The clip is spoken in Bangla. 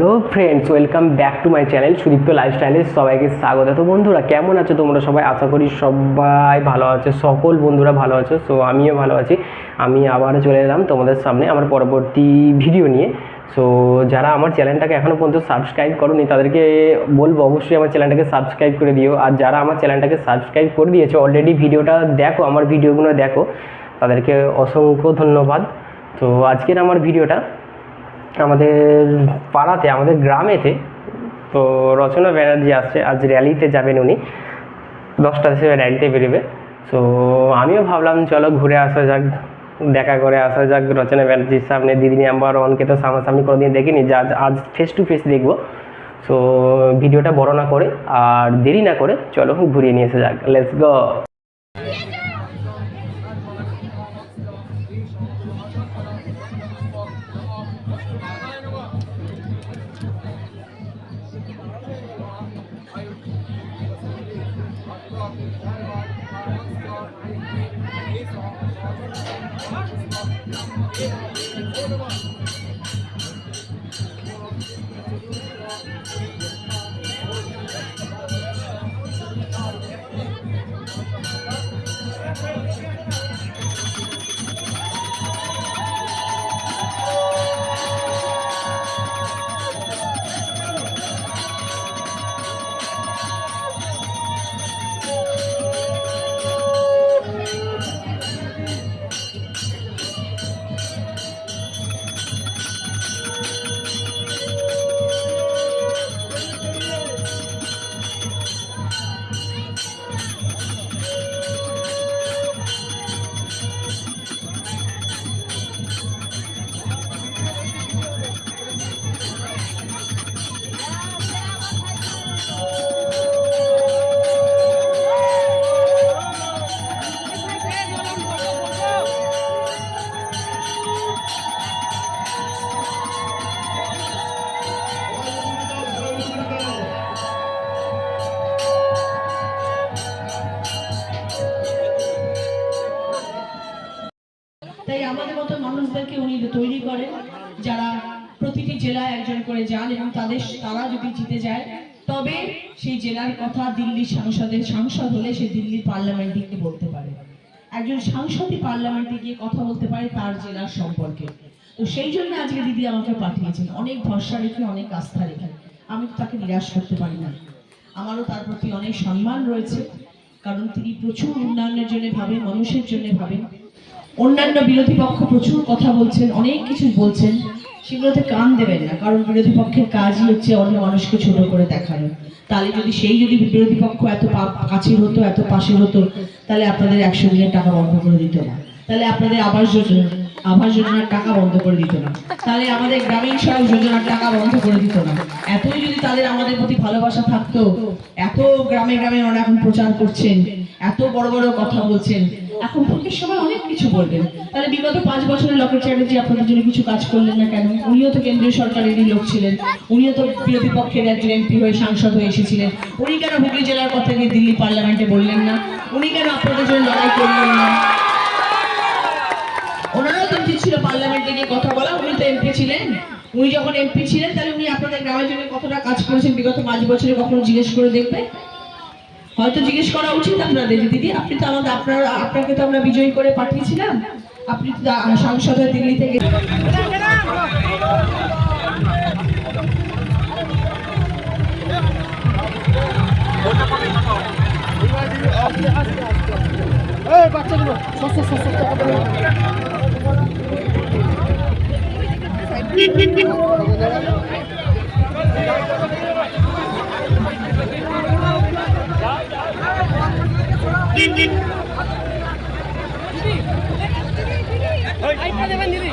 Hello friends welcome back to my channel Sudipta লাইফস্টাইলে সবাইকে স্বাগত। তো বন্ধুরা, কেমন আছো তোমরা সবাই? আশা করি সবাই ভালো আছে, সকল বন্ধুরা ভালো আছো সো আমিও ভালো আছি। আমি আবার চলে এলাম তোমাদের সামনে আমার পরবর্তী ভিডিও নিয়ে। সো যারা আমার চ্যানেলটাকে এখনও পর্যন্ত সাবস্ক্রাইব করোনি, তাদেরকে বলব অবশ্যই আমার চ্যানেলটাকে সাবস্ক্রাইব করে দিও। আর যারা আমার চ্যানেলটাকে সাবস্ক্রাইব করে দিয়েছ অলরেডি ভিডিওটা দেখো, আমার ভিডিওগুলো দেখো, তাদেরকে অসংখ্য ধন্যবাদ। তো আজকের আমার ভিডিওটা আমাদের পাড়াতে, আমাদের গ্রামেতে, তো রচনা ব্যানার্জি আসছে, আজ র্যালিতে যাবেন উনি। দশটা দেশে র্যালিতে বেরোবে। তো আমিও ভাবলাম, চলো ঘুরে আসা যাক, দেখা করে আসা যাক রচনা ব্যানার্জির সামনে। দিদি নাম্বার ওয়ানকে তো সামনাসামনি কোনোদিন দেখিনি, যা আজ- আজ ফেস টু ফেস দেখব। সো ভিডিওটা বড় না করে, আর দেরি না করে চলো ঘুরিয়ে নিয়ে এসে যাক। Let's go আমাদের মতো মানুষদেরকে উনি তৈরি করেন, যারা প্রতিটি জেলায় একজন করে যান এবং তাদের, তারা যদি জিতে যায়, তবে সেই জেলার কথা দিল্লির সাংসদের সাংসদ হলে সে দিল্লির পার্লামেন্টে গিয়ে বলতে পারে। একজন সাংসদই পার্লামেন্টে গিয়ে কথা বলতে পারে তার জেলার সম্পর্কে। তো সেই জন্য আজকে দিদি আমাকে পাঠিয়েছেন। অনেক ভরসা রেখে, অনেক আস্থা রেখে। আমি তো তাকে নিরাশ করতে পারি না। আমারও তার প্রতি অনেক সম্মান রয়েছে। কারণ তিনি প্রচুর উন্নয়নের জন্য ভাবেন, মানুষের জন্য ভাবেন। অন্যান্য বিরোধী পক্ষ প্রচুর কথা বলছেন, অনেক কিছু বলছেন। সেগুলোতে কান দেবেন না, কারণ বিরোধী পক্ষের কাজই হচ্ছে অন্য মানুষকে ছোট করে দেখানো। তাহলে যদি সেই যদি বিরোধী পক্ষ এত কাছের হতো, এত পাশের হতো, তাহলে আপনাদের একশো দিনের টাকা বন্ধ করে দিত না। তাহলে আপনাদের আবাস যোজনা আবাস যোজনার টাকা বন্ধ করে দিত না। তাহলে আমাদের গ্রামীণ সড়ক যোজনার টাকা বন্ধ করে দিত না। এতই যদি তাদের আমাদের প্রতি ভালোবাসা থাকতো, এত গ্রামে গ্রামে ওনারা এখন প্রচার করছেন, এত বড় বড় কথা বলছেন এখন ভোটের সময় অনেক কিছু বলবেন তাহলে বিগত পাঁচ বছরের লকেট চ্যাটার্জি আপনাদের জন্য কিছু কাজ করলেন না কেন, উনিও তো কেন্দ্রীয় সরকারেরই লোক ছিলেন। উনিও তো বিরোধী পক্ষের একজন এমপি হয়ে সাংসদ হয়ে এসেছিলেন। উনি কেন হুগলি জেলার কথা গিয়ে দিল্লি পার্লামেন্টে বললেন না? উনি কেন আপনাদের জন্য লড়াই করলেন না? ওনারও তো উচিত ছিল, পার্লামেন্টে গিয়ে কথা বলা, উনি তো এমপি ছিলেন। উনি যখন এমপি ছিলেন, তাহলে উনি আপনাদের গ্রামের জন্য কতটা কাজ করেছেন? বিগত পাঁচ বছরে কখনো জিজ্ঞেস করে দেখবেন? হয়তো জিজ্ঞেস করা উচিত আপনাদের দিদি, আপনি তো আমাদের, আপনার, আপনাকে তো আমরা বিজয়ী করে পাঠিয়েছিলাম। আপনি সাংসদ দিল্লি থেকে এবার ಬಂದಿರಿ